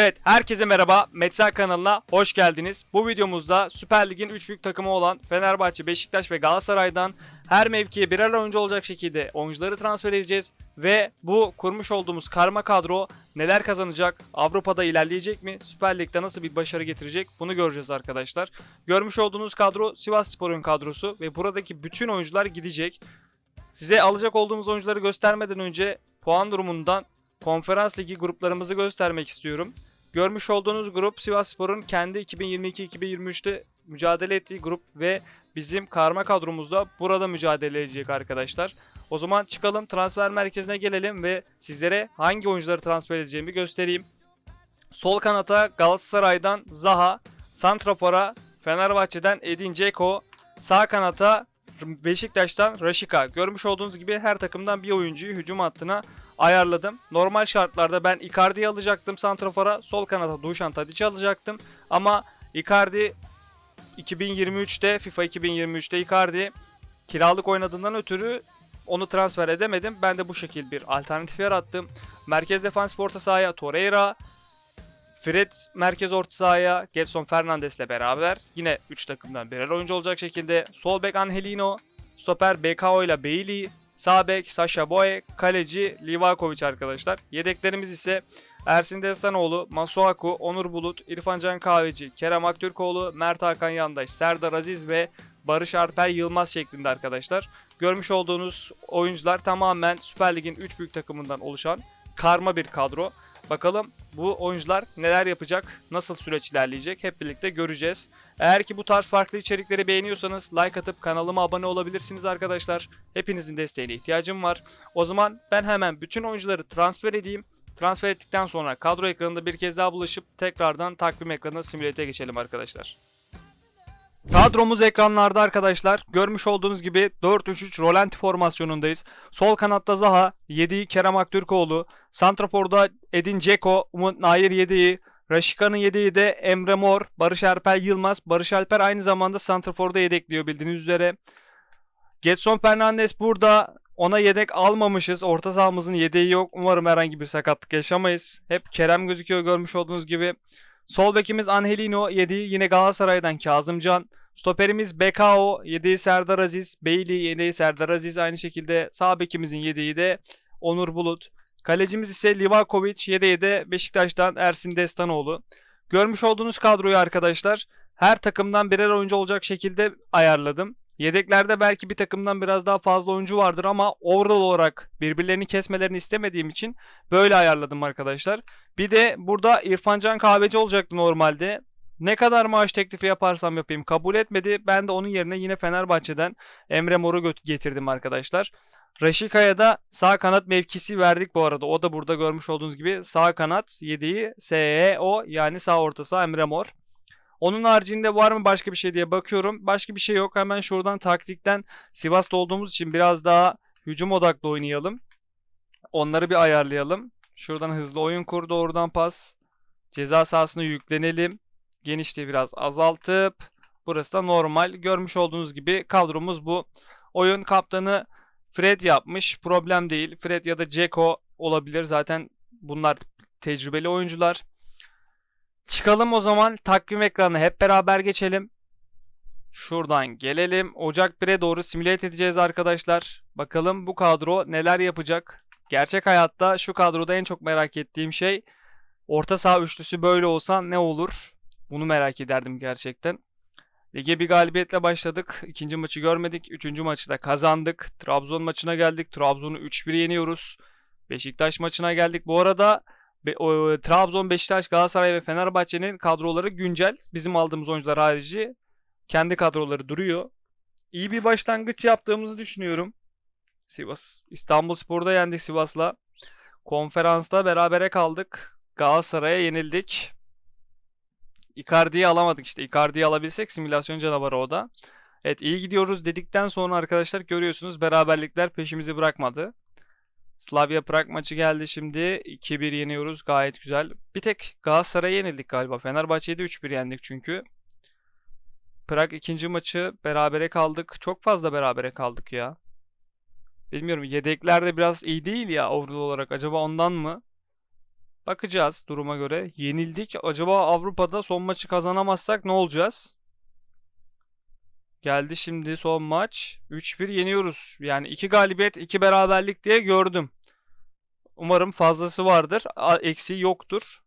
Evet, herkese merhaba. Metsel kanalına hoş geldiniz. Bu videomuzda Süper Lig'in 3 büyük takımı olan Fenerbahçe, Beşiktaş ve Galatasaray'dan her mevkiye birer oyuncu olacak şekilde oyuncuları transfer edeceğiz. Ve bu kurmuş olduğumuz karma kadro neler kazanacak, Avrupa'da ilerleyecek mi, Süper Lig'de nasıl bir başarı getirecek bunu göreceğiz arkadaşlar. Görmüş olduğunuz kadro Sivas Spor'un kadrosu ve buradaki bütün oyuncular gidecek. Size alacak olduğumuz oyuncuları göstermeden önce puan durumundan Konferans Ligi gruplarımızı göstermek istiyorum. Görmüş olduğunuz grup Sivasspor'un kendi 2022-2023'te mücadele ettiği grup ve bizim karma kadromuzda burada mücadele edecek arkadaşlar. O zaman çıkalım transfer merkezine gelelim ve sizlere hangi oyuncuları transfer edeceğimi göstereyim. Sol kanata Galatasaray'dan Zaha, Santrafor'a Fenerbahçe'den Edin Dzeko, sağ kanata Beşiktaş'tan Raşika. Görmüş olduğunuz gibi her takımdan bir oyuncuyu hücum hattına ayarladım. Normal şartlarda ben Icardi'yi alacaktım Santrafor'a. Sol kanata Dušan Tadic'i alacaktım. Ama Icardi 2023'te FIFA 2023'te Icardi kiralık oynadığından ötürü onu transfer edemedim. Ben de bu şekilde bir alternatif yarattım. Merkez defans orta sahaya Torreira, Fred merkez orta sahaya Gelson Fernandes'le beraber yine 3 takımdan birer oyuncu olacak şekilde sol bek Angelino, stoper BKO ile Bailey, sağ bek Sasha Boye, kaleci Livakovic arkadaşlar. Yedeklerimiz ise Ersin Destanoğlu, Masuaku, Onur Bulut, İrfan Can Kahveci, Kerem Aktürkoğlu, Mert Hakan Yandaş, Serdar Aziz ve Barış Alper Yılmaz şeklinde arkadaşlar. Görmüş olduğunuz oyuncular tamamen Süper Lig'in 3 büyük takımından oluşan karma bir kadro. Bakalım bu oyuncular neler yapacak, nasıl süreç ilerleyecek hep birlikte göreceğiz. Eğer ki bu tarz farklı içerikleri beğeniyorsanız like atıp kanalıma abone olabilirsiniz arkadaşlar. Hepinizin desteğine ihtiyacım var. O zaman ben hemen bütün oyuncuları transfer edeyim. Transfer ettikten sonra kadro ekranında bir kez daha bulaşıp tekrardan takvim ekranına simülete geçelim arkadaşlar. Kadromuz ekranlarda arkadaşlar. Görmüş olduğunuz gibi 4-3-3 Rolanti formasyonundayız. Sol kanatta Zaha, 7'yi Kerem Aktürkoğlu, Santrafor'da Edin Dzeko, Umut Nair 7'yi, Raşika'nın 7'yi de Emre Mor, Barış Alper Yılmaz. Barış Alper aynı zamanda Santrafor'da yedekliyor bildiğiniz üzere. Getson Fernandes burada. Ona yedek almamışız. Orta sahamızın yedeği yok. Umarım herhangi bir sakatlık yaşamayız. Hep Kerem gözüküyor görmüş olduğunuz gibi. Sol bekimiz Angelino 7 yine Galatasaray'dan Kazımcan. Stoperimiz BKO 7 Serdar Aziz. Bailey 7 Serdar Aziz. Aynı şekilde sağ bekimizin 7'yi de Onur Bulut. Kalecimiz ise Livakovic 7'yi de Beşiktaş'tan Ersin Destanoğlu. Görmüş olduğunuz kadroyu arkadaşlar her takımdan birer oyuncu olacak şekilde ayarladım. Yedeklerde belki bir takımdan biraz daha fazla oyuncu vardır ama overall olarak birbirlerini kesmelerini istemediğim için böyle ayarladım arkadaşlar. Bir de burada İrfan Can Kahveci olacaktı normalde. Ne kadar maaş teklifi yaparsam yapayım kabul etmedi. Ben de onun yerine yine Fenerbahçe'den Emre Mor'u getirdim arkadaşlar. Raşika'ya da sağ kanat mevkisi verdik bu arada. O da burada görmüş olduğunuz gibi sağ kanat 7'yi SEO yani sağ orta saha Emre Mor. Onun haricinde var mı başka bir şey diye bakıyorum. Başka bir şey yok. Hemen şuradan taktikten Sivas'ta olduğumuz için biraz daha hücum odaklı oynayalım. Onları bir ayarlayalım. Şuradan hızlı oyun kur doğrudan pas. Ceza sahasına yüklenelim. Genişliği biraz azaltıp burası da normal. Görmüş olduğunuz gibi kadromuz bu. Oyun kaptanı Fred yapmış. Problem değil. Fred ya da Ceko olabilir. Zaten bunlar tecrübeli oyuncular. Çıkalım o zaman takvim ekranına hep beraber geçelim. Şuradan gelelim. Ocak 1'e doğru simület edeceğiz arkadaşlar. Bakalım bu kadro neler yapacak. Gerçek hayatta şu kadroda en çok merak ettiğim şey orta saha üçlüsü böyle olsa ne olur? Bunu merak ederdim gerçekten. Lige bir galibiyetle başladık. İkinci maçı görmedik. Üçüncü maçı da kazandık. Trabzon maçına geldik. Trabzon'u 3-1 yeniyoruz. Beşiktaş maçına geldik. Bu arada Be, o, Trabzon, Beşiktaş, Galatasaray ve Fenerbahçe'nin kadroları güncel. Bizim aldığımız oyuncular harici kendi kadroları duruyor. İyi bir başlangıç yaptığımızı düşünüyorum. Sivas, İstanbul Spor'da yendik Sivas'la. Konferansta berabere kaldık. Galatasaray'a yenildik. Icardi'yi alamadık işte. Icardi'yi alabilsek simülasyon canavarı o da. Evet iyi gidiyoruz dedikten sonra arkadaşlar görüyorsunuz beraberlikler peşimizi bırakmadı. Slavia Prag maçı geldi şimdi. 2-1 yeniyoruz. Gayet güzel. Bir tek Galatasaray'a yenildik galiba. Fenerbahçe'yi de 3-1 yendik çünkü. Prag ikinci maçı berabere kaldık. Çok fazla berabere kaldık ya. Bilmiyorum yedekler de biraz iyi değil ya overall olarak. Acaba ondan mı? Bakacağız duruma göre. Yenildik. Acaba Avrupa'da son maçı kazanamazsak ne olacağız? Geldi şimdi son maç. 3-1 yeniyoruz. Yani 2 galibiyet, 2 beraberlik diye gördüm. Umarım fazlası vardır. Eksiği yoktur.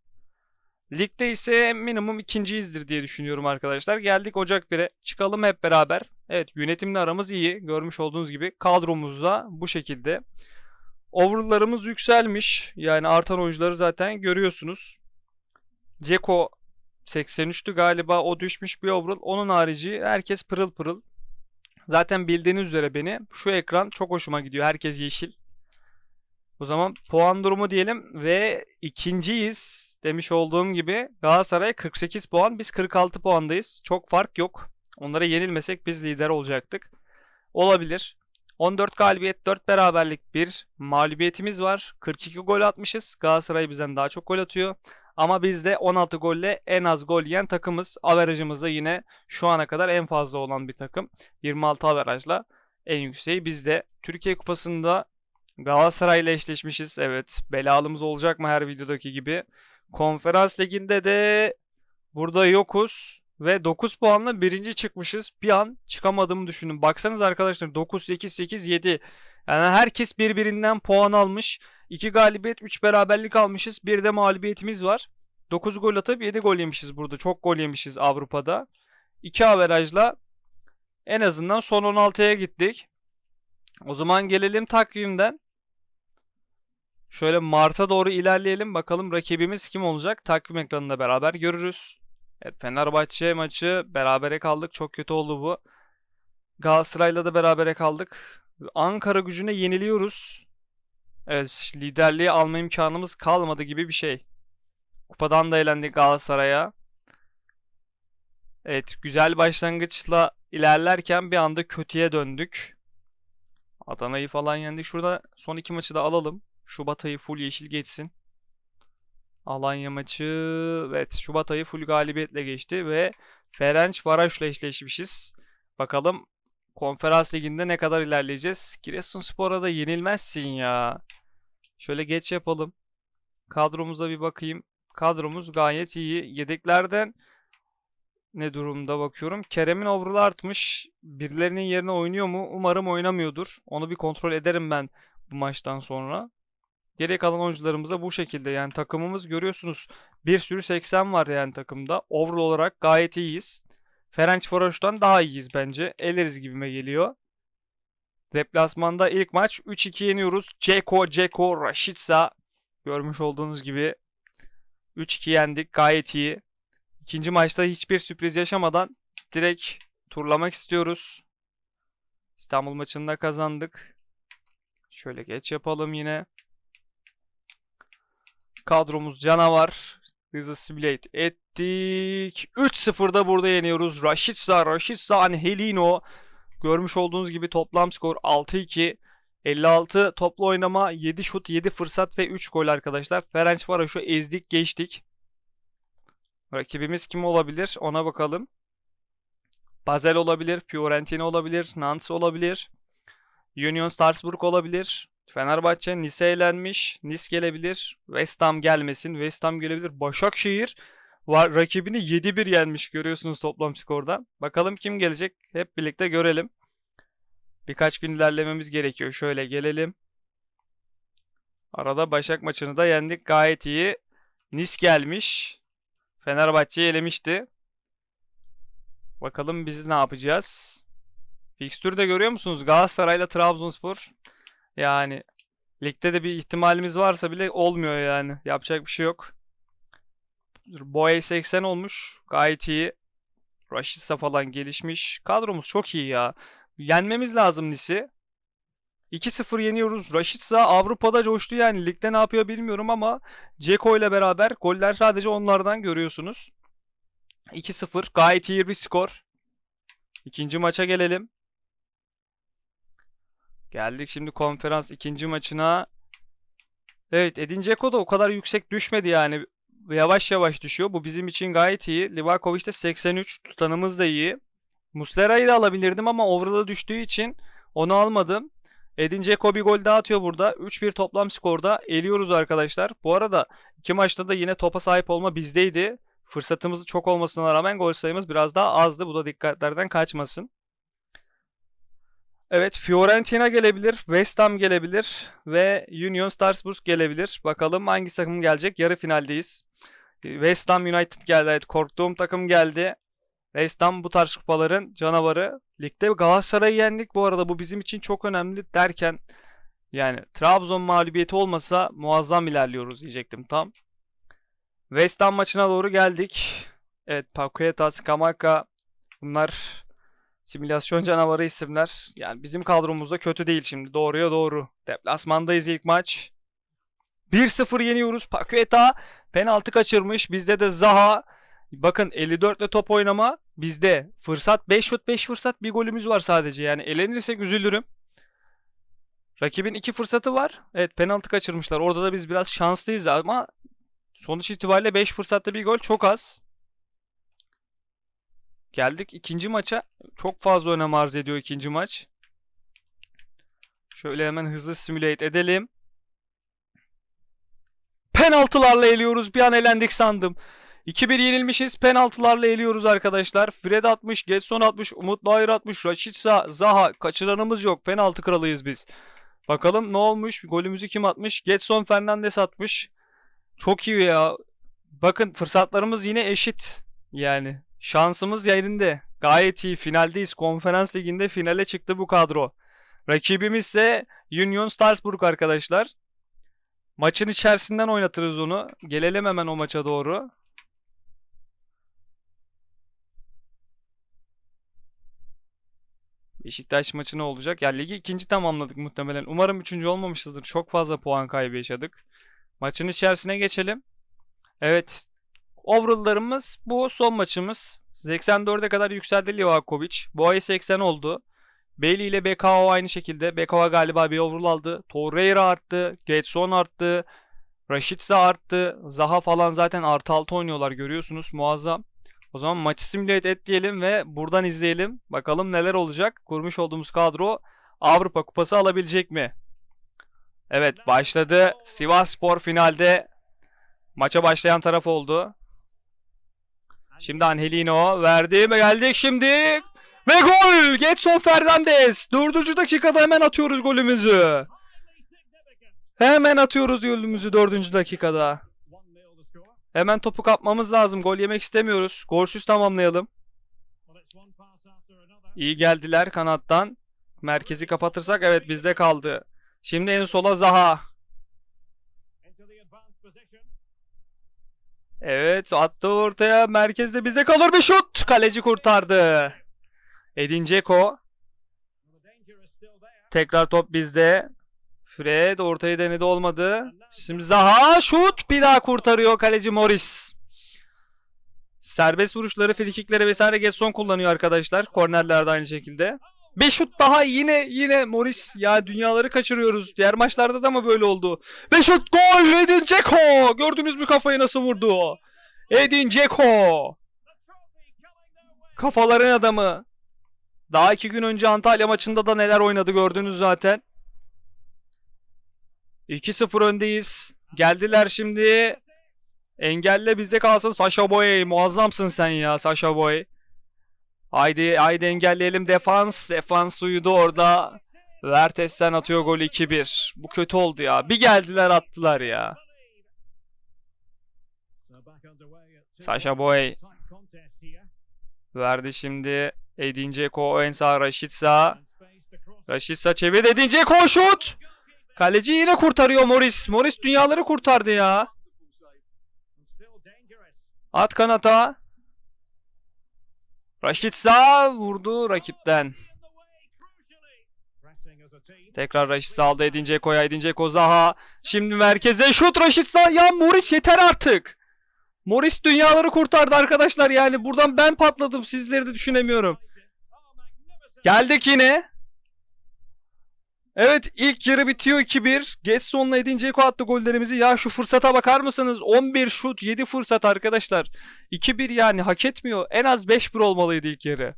Ligde ise minimum ikinciyizdir diye düşünüyorum arkadaşlar. Geldik Ocak 1'e. Çıkalım hep beraber. Evet yönetimle aramız iyi. Görmüş olduğunuz gibi kadromuz da bu şekilde. Overall'larımız yükselmiş. Yani artan oyuncuları zaten görüyorsunuz. Ceko 83'tü galiba o düşmüş bir overall. Onun harici herkes pırıl pırıl. Zaten bildiğiniz üzere beni şu ekran çok hoşuma gidiyor. Herkes yeşil. O zaman puan durumu diyelim ve ikinciyiz demiş olduğum gibi Galatasaray 48 puan biz 46 puandayız. Çok fark yok. Onlara yenilmesek biz lider olacaktık. Olabilir. 14 galibiyet 4 beraberlik bir mağlubiyetimiz var. 42 gol atmışız. Galatasaray bizden daha çok gol atıyor. Ama biz de 16 golle en az gol yiyen takımız. Averajımız da yine şu ana kadar en fazla olan bir takım. 26 averajla en yükseği bizde. Türkiye Kupası'nda Galatasaray ile eşleşmişiz. Evet belalımız olacak mı her videodaki gibi. Konferans Ligi'nde de burada yokuz. Ve 9 puanla birinci çıkmışız. Bir an çıkamadığımı düşünün. Baksanız arkadaşlar 9, 8, 8, 7. Yani herkes birbirinden puan almış. 2 galibiyet, 3 beraberlik almışız. Bir de mağlubiyetimiz var. 9 gol atıp 7 gol yemişiz burada. Çok gol yemişiz Avrupa'da. 2 averajla en azından son 16'ya gittik. O zaman gelelim takvimden. Şöyle Mart'a doğru ilerleyelim. Bakalım rakibimiz kim olacak? Takvim ekranında beraber görürüz. Evet Fenerbahçe maçı berabere kaldık. Çok kötü oldu bu. Galatasaray'la da berabere kaldık. Ankara gücüne yeniliyoruz. Evet liderliği alma imkanımız kalmadı gibi bir şey. Kupadan da elendik Galatasaray'a. Evet güzel başlangıçla ilerlerken bir anda kötüye döndük. Adana'yı falan yendik. Şurada son iki maçı da alalım. Şubat ayı full yeşil geçsin. Alanya maçı evet Şubat ayı full galibiyetle geçti ve Ferenc Varoş'la eşleşmişiz. Bakalım Konferans Ligi'nde ne kadar ilerleyeceğiz. Giresunspor'a da yenilmezsin ya. Şöyle geç yapalım. Kadromuza bir bakayım. Kadromuz gayet iyi. Yedeklerden ne durumda bakıyorum. Kerem'in overall'ı artmış. Birilerinin yerine oynuyor mu? Umarım oynamıyordur. Onu bir kontrol ederim ben bu maçtan sonra. Geriye kalan oyuncularımız da bu şekilde. Yani takımımız görüyorsunuz. Bir sürü 80 var yani takımda. Overall olarak gayet iyiyiz. Ferencvaros'tan daha iyiyiz bence. Eleriz gibime geliyor. Deplasmanda ilk maç 3-2 yeniyoruz. Ceko, Ceko, Rashica. Görmüş olduğunuz gibi 3-2 yendik. Gayet iyi. İkinci maçta hiçbir sürpriz yaşamadan direkt turlamak istiyoruz. İstanbul maçında kazandık. Şöyle geç yapalım yine. Kadromuz canavar. Hızlı simulate ettik. 3-0'da burada yeniyoruz. Rashica, Rashica, Angelino. Görmüş olduğunuz gibi toplam skor 6-2. 56 toplu oynama, 7 şut, 7 fırsat ve 3 gol arkadaşlar. Ferencvaros'u ezdik geçtik. Rakibimiz kim olabilir ona bakalım. Basel olabilir, Fiorentina olabilir, Nantes olabilir. Union Strasbourg olabilir. Fenerbahçe Nice elenmiş. Nice gelebilir. West Ham gelmesin. West Ham gelebilir. Başakşehir var rakibini 7-1 yenmiş görüyorsunuz toplam skorda. Bakalım kim gelecek? Hep birlikte görelim. Birkaç gün ilerlememiz gerekiyor. Şöyle gelelim. Arada Başak maçını da yendik. Gayet iyi. Nice gelmiş. Fenerbahçe'yi elemişti. Bakalım biz ne yapacağız? Fikstürü de görüyor musunuz? Galatasaray'la Trabzonspor. Yani ligde de bir ihtimalimiz varsa bile olmuyor yani. Yapacak bir şey yok. Boye 80 olmuş. Gayet iyi. Rashica falan gelişmiş. Kadromuz çok iyi ya. Yenmemiz lazım Nis'i. 2-0 yeniyoruz. Rashica Avrupa'da coştu yani. Ligde ne yapıyor bilmiyorum ama Ceko ile beraber goller sadece onlardan görüyorsunuz. 2-0 gayet iyi bir skor. İkinci maça gelelim. Geldik şimdi konferans ikinci maçına. Evet Edin Dzeko da o kadar yüksek düşmedi yani. Yavaş yavaş düşüyor. Bu bizim için gayet iyi. Livakovic de 83. Tutanımız da iyi. Muslera'yı da alabilirdim ama overall'a düştüğü için onu almadım. Edin Dzeko gol daha atıyor burada. 3-1 toplam skorda eliyoruz arkadaşlar. Bu arada iki maçta da yine topa sahip olma bizdeydi. Fırsatımız çok olmasına rağmen gol sayımız biraz daha azdı. Bu da dikkatlerden kaçmasın. Evet Fiorentina gelebilir, West Ham gelebilir ve Union Strasbourg gelebilir. Bakalım hangi takım gelecek? Yarı finaldeyiz. West Ham United geldi. Evet, korktuğum takım geldi. West Ham bu tarz kupaların canavarı. Ligde Galatasaray'ı yendik. Bu arada bu bizim için çok önemli derken yani Trabzon mağlubiyeti olmasa muazzam ilerliyoruz diyecektim tam. West Ham maçına doğru geldik. Evet Paqueta, Skamaka bunlar simülasyon canavarı isimler. Yani bizim kadromuzda kötü değil şimdi. Doğruya doğru. Deplasmandayız ilk maç. 1-0 yeniyoruz. Paqueta penaltı kaçırmış. Bizde de Zaha. Bakın 54 ile top oynama bizde. Fırsat 5 şut 5 fırsat bir golümüz var sadece. Yani elenirsek üzülürüm. Rakibin iki fırsatı var. Evet penaltı kaçırmışlar. Orada da biz biraz şanslıyız ama sonuç itibariyle 5 fırsatta bir gol çok az. Geldik ikinci maça. Çok fazla önem arz ediyor ikinci maç. Şöyle hemen hızlı simülate edelim. Penaltılarla eliyoruz. Bir an elendik sandım. 2-1 yenilmişiz. Penaltılarla eliyoruz arkadaşlar. Fred atmış, Getson atmış, Umut Nayır atmış, Raşitsa, Zaha. Kaçıranımız yok. Penaltı kralıyız biz. Bakalım ne olmuş? Golümüzü kim atmış? Getson Fernandes atmış. Çok iyi ya. Bakın fırsatlarımız yine eşit. Yani şansımız yerinde. Gayet iyi. Finaldeyiz. Konferans liginde finale çıktı bu kadro. Rakibimiz ise Union Strasbourg arkadaşlar. Maçın içerisinden oynatırız onu. Gelelim hemen o maça doğru. Beşiktaş maçı ne olacak? Ya ligi ikinci tamamladık muhtemelen. Umarım üçüncü olmamışızdır. Çok fazla puan kaybı yaşadık. Maçın içerisine geçelim. Evet. Overall'larımız bu son maçımız. 84'e kadar yükseldi Livakovic. Bu ay 80 oldu. Bailey ile BKO aynı şekilde. BKO galiba bir overall aldı. Torreira arttı. Getson arttı. Rashica arttı. Zaha falan zaten artı 6 oynuyorlar görüyorsunuz. Muazzam. O zaman maçı simülate et diyelim ve buradan izleyelim. Bakalım neler olacak. Kurmuş olduğumuz kadro Avrupa Kupası alabilecek mi? Evet başladı. Sivas Spor finalde maça başlayan taraf oldu. Şimdi Angelino verdi ve geldik şimdi. Ve gol! Getson Fernandes. Dördüncü dakikada hemen atıyoruz golümüzü. Hemen atıyoruz golümüzü dördüncü dakikada. Hemen topu kapmamız lazım. Gol yemek istemiyoruz. Golsüz tamamlayalım. İyi geldiler kanattan. Merkezi kapatırsak evet bizde kaldı. Şimdi en sola Zaha. Evet attı ortaya. Merkezde bizde kalır bir şut. Kaleci kurtardı. Edin Dzeko. Tekrar top bizde. Fred ortayı denedi olmadı. Şimdi Zaha şut bir daha kurtarıyor kaleci Morris. Serbest vuruşları, frikikleri vesaire Getson kullanıyor arkadaşlar. Kornerlerde aynı şekilde. Bir şut daha yine yine Morris ya dünyaları kaçırıyoruz. Diğer maçlarda da mı böyle oldu? Ve şut gol Edin Dzeko. Gördünüz mü kafayı nasıl vurdu? Edin Dzeko. Kafaların adamı. Daha iki gün önce Antalya maçında da neler oynadı gördünüz zaten. 2-0 öndeyiz. Geldiler şimdi. Engelle bizde kalsın Sasha Boy. Muazzamsın sen ya Sasha Boy. Haydi haydi engelleyelim defans. Defans uyudu orada. Vertes'ten atıyor golü 2-1. Bu kötü oldu ya. Bir geldiler attılar ya. Sasha Boy verdi şimdi. Edin Dzeko en sağ Rashica. Rashica çevirdi Edin Dzeko şut. Kaleci yine kurtarıyor Morris. Morris dünyaları kurtardı ya. At kanata. Rashica vurdu rakipten. Tekrar Rashica aldı Edin Dzeko'ya. Edin Dzeko Zaha. Şimdi merkeze şut Rashica. Ya Morris yeter artık. Morris dünyaları kurtardı arkadaşlar. Yani buradan ben patladım. Sizleri de düşünemiyorum. Geldik yine. Evet ilk yarı bitiyor 2-1. Getson'la Edin Dzeko attı gollerimizi. Ya şu fırsata bakar mısınız? 11 şut 7 fırsat arkadaşlar. 2-1 yani hak etmiyor. En az 5-1 olmalıydı ilk yarı.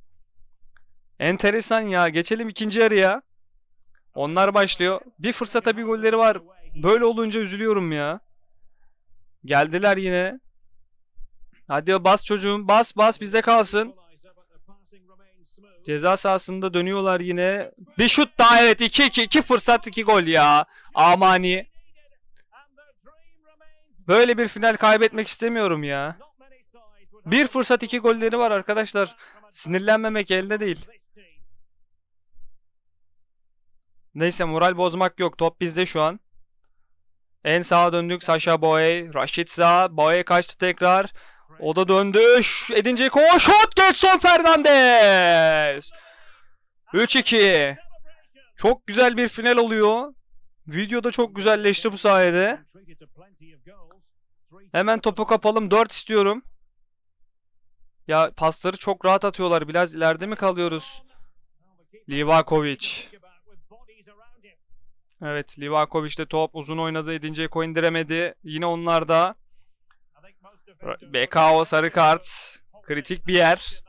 Enteresan ya. Geçelim ikinci yarıya. Onlar başlıyor. Bir fırsata bir golleri var. Böyle olunca üzülüyorum ya. Geldiler yine. Hadi bas çocuğum bas bas bizde kalsın. Ceza sahasında dönüyorlar yine. Bir şut daha evet 2-2 2 fırsat 2 gol ya. Amani. Böyle bir final kaybetmek istemiyorum ya. Bir fırsat iki golleri var arkadaşlar. Sinirlenmemek elde değil. Neyse moral bozmak yok. Top bizde şu an. En sağa döndük. Sasha Boye. Rashid sağ. Boye kaçtı tekrar. O da döndü. Edin Dzeko. Şut. Getson Fernandez. 3-2. Çok güzel bir final oluyor. Videoda çok güzelleşti bu sayede. Hemen topu kapalım. 4 istiyorum. Ya pasları çok rahat atıyorlar. Biraz ileride mi kalıyoruz? Livakovic. Evet Livakovic'te top uzun oynadı. Edin Dzeko indiremedi. Yine onlarda. BKO sarı kart. Kritik bir yer.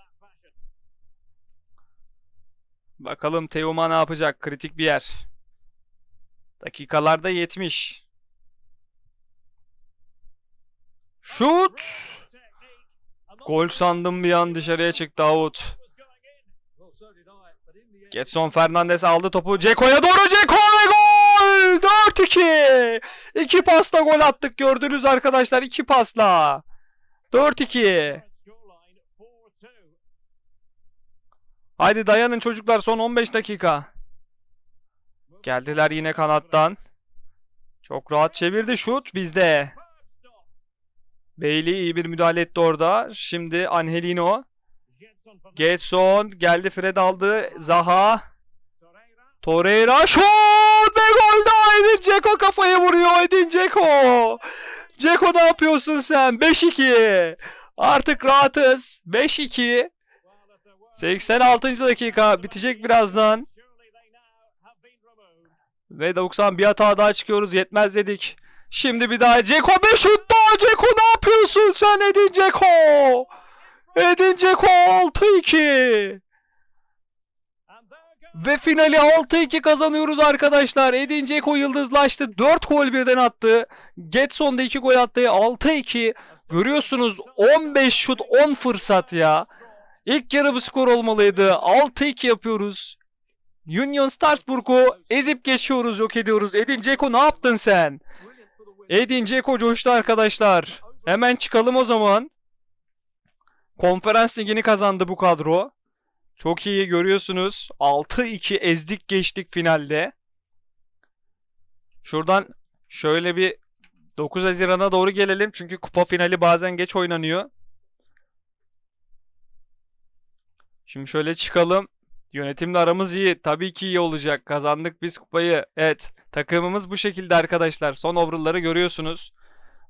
Bakalım Teuma ne yapacak? Kritik bir yer. Dakikalarda 70. Şut! Gol sandım bir an dışarıya çıktı out. Getson Fernandez aldı topu. Ceko'ya doğru Ceko ve gol! 4-2. İki pasla gol attık gördünüz arkadaşlar. iki pasla. 4-2. Haydi dayanın çocuklar son 15 dakika. Geldiler yine kanattan. Çok rahat çevirdi şut bizde. Bailey iyi bir müdahale etti orada. Şimdi Angelino. Getson geldi Fred aldı. Zaha. Torreira şut ve gol daha Edin Dzeko kafayı vuruyor Edin Dzeko. Dzeko ne yapıyorsun sen? 5-2. Artık rahatız. 5-2. 86. dakika bitecek birazdan. Ve 90 bir hata daha çıkıyoruz yetmez dedik. Şimdi bir daha Ceko bir şut daha Ceko ne yapıyorsun sen Edin Ceko? Edin Ceko 6-2. Ve finali 6-2 kazanıyoruz arkadaşlar. Edin Dzeko yıldızlaştı. 4 gol birden attı. Getson da 2 gol attı. 6-2. Görüyorsunuz 15 şut 10 fırsat ya. İlk yarı bu skor olmalıydı. 6-2 yapıyoruz. Union Strasbourg'u ezip geçiyoruz, yok ediyoruz. Edin Dzeko ne yaptın sen? Edin Dzeko coştu arkadaşlar. Hemen çıkalım o zaman. Konferans ligini kazandı bu kadro. Çok iyi görüyorsunuz. 6-2 ezdik geçtik finalde. Şuradan şöyle bir 9 Haziran'a doğru gelelim. Çünkü kupa finali bazen geç oynanıyor. Şimdi şöyle çıkalım. Yönetimle aramız iyi. Tabii ki iyi olacak. Kazandık biz kupayı. Evet. Takımımız bu şekilde arkadaşlar. Son overall'ları görüyorsunuz.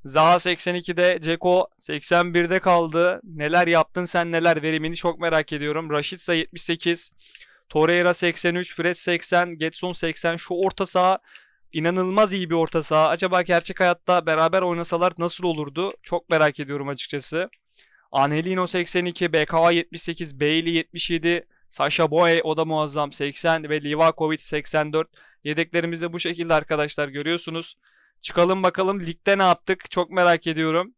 Zaha 82'de, Ceko 81'de kaldı. Neler yaptın sen neler verimini çok merak ediyorum. Rashica 78, Torreira 83, Fred 80, Getson 80. Şu orta saha inanılmaz iyi bir orta saha. Acaba gerçek hayatta beraber oynasalar nasıl olurdu? Çok merak ediyorum açıkçası. Angelino 82, BKA 78, Bailey 77, Sasha Boye o da muazzam 80 ve Livakovic 84. Yedeklerimiz de bu şekilde arkadaşlar görüyorsunuz. Çıkalım bakalım ligde ne yaptık çok merak ediyorum.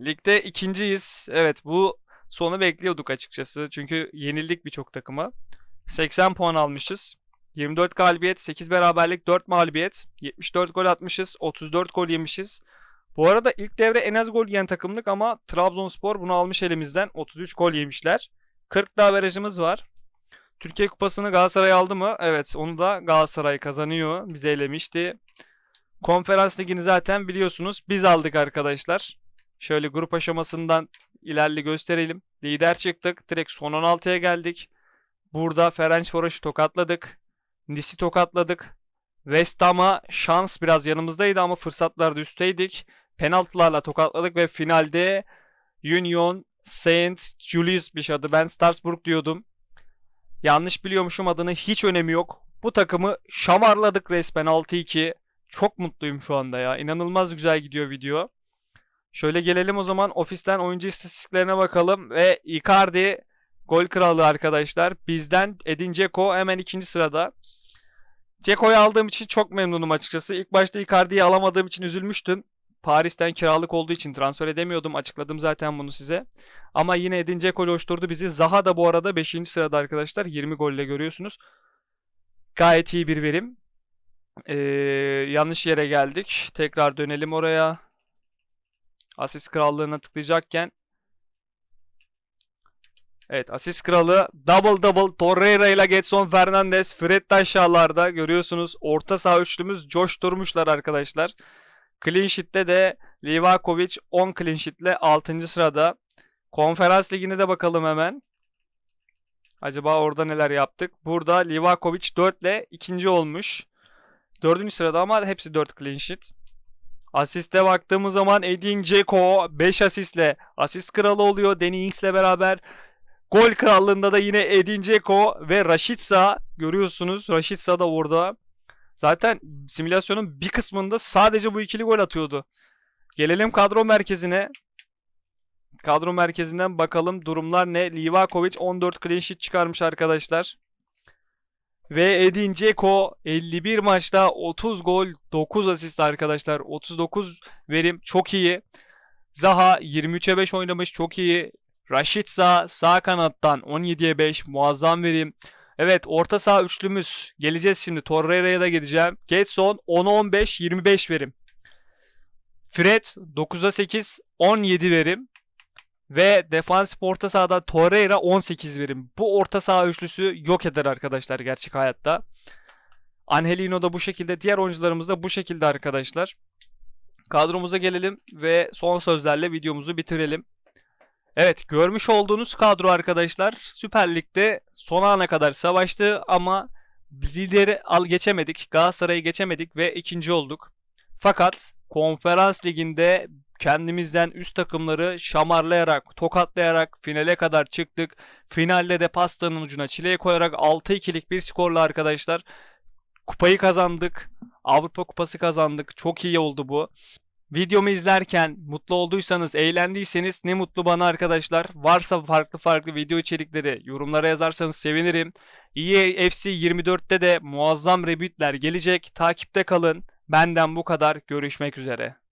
Ligde ikinciyiz. Evet bu sonu bekliyorduk açıkçası. Çünkü yenildik birçok takıma. 80 puan almışız. 24 galibiyet, 8 beraberlik, 4 mağlubiyet. 74 gol atmışız, 34 gol yemişiz. Bu arada ilk devre en az gol yiyen takımlık ama Trabzonspor bunu almış elimizden. 33 gol yemişler. 40 da averajımız var. Türkiye Kupası'nı Galatasaray aldı mı? Evet onu da Galatasaray kazanıyor. Bizi elemişti. Konferans ligini zaten biliyorsunuz biz aldık arkadaşlar. Şöyle grup aşamasından ilerli gösterelim. Lider çıktık. Direkt son 16'ya geldik. Burada Ferencvaros'u tokatladık. Nice'i tokatladık. West Ham'a şans biraz yanımızdaydı ama fırsatlarda üstteydik. Penaltılarla tokatladık ve finalde Union Saint Julius bir adı. Ben Strasbourg diyordum. Yanlış biliyormuşum adını hiç önemi yok. Bu takımı şamarladık resmen 6-2. Çok mutluyum şu anda ya. İnanılmaz güzel gidiyor video. Şöyle gelelim o zaman ofisten oyuncu istatistiklerine bakalım. Ve Icardi gol kralı arkadaşlar. Bizden Edin Dzeko hemen ikinci sırada. Ceko'yu aldığım için çok memnunum açıkçası. İlk başta Icardi'yi alamadığım için üzülmüştüm. Paris'ten kiralık olduğu için transfer edemiyordum. Açıkladım zaten bunu size. Ama yine Edin Dzeko coşturdu bizi. Zaha da bu arada 5. sırada arkadaşlar. 20 golle görüyorsunuz. Gayet iyi bir verim. Ee, yanlış yere geldik. Tekrar dönelim oraya. Asist krallığına tıklayacakken Evet asist kralı double double Torreira ile Getson Fernandes Fred de aşağılarda görüyorsunuz. Orta saha üçlümüz coşturmuşlar arkadaşlar. Clean sheet'te de Livakovic 10 clean sheet'le 6. sırada. Konferans ligine de bakalım hemen. Acaba orada neler yaptık? Burada Livakovic 4 ile ikinci olmuş. 4. sırada ama hepsi 4 clean sheet. Asiste baktığımız zaman Edin Dzeko 5 asistle asist kralı oluyor. Danny Ings ile beraber Gol krallığında da yine Edin Dzeko ve Rashica görüyorsunuz. Rashica da orada. Zaten simülasyonun bir kısmında sadece bu ikili gol atıyordu. Gelelim kadro merkezine. Kadro merkezinden bakalım durumlar ne? Livakovic 14 clean sheet çıkarmış arkadaşlar. Ve Edin Dzeko 51 maçta 30 gol 9 asist arkadaşlar. 39 verim çok iyi. Zaha 23'e 5 oynamış çok iyi. Rashica sağ kanattan 17'ye 5 muazzam verim. Evet orta saha üçlümüz. Geleceğiz şimdi. Torreira'ya da geleceğim. Getson 10'a 15 25 verim. Fred 9'a 8 17 verim. Ve defansif orta sahada Torreira 18 verim. Bu orta saha üçlüsü yok eder arkadaşlar gerçek hayatta. Angelino da bu şekilde. Diğer oyuncularımız da bu şekilde arkadaşlar. Kadromuza gelelim ve son sözlerle videomuzu bitirelim. Evet görmüş olduğunuz kadro arkadaşlar Süper Lig'de son ana kadar savaştı ama lideri al geçemedik. Galatasaray'ı geçemedik ve ikinci olduk. Fakat konferans liginde kendimizden üst takımları şamarlayarak, tokatlayarak finale kadar çıktık. Finalde de pastanın ucuna çileği koyarak 6-2'lik bir skorla arkadaşlar kupayı kazandık. Avrupa kupası kazandık. Çok iyi oldu bu. Videomu izlerken mutlu olduysanız, eğlendiyseniz ne mutlu bana arkadaşlar. Varsa farklı farklı video içerikleri yorumlara yazarsanız sevinirim. EA FC 24'te de muazzam rebootler gelecek. Takipte kalın. Benden bu kadar. Görüşmek üzere.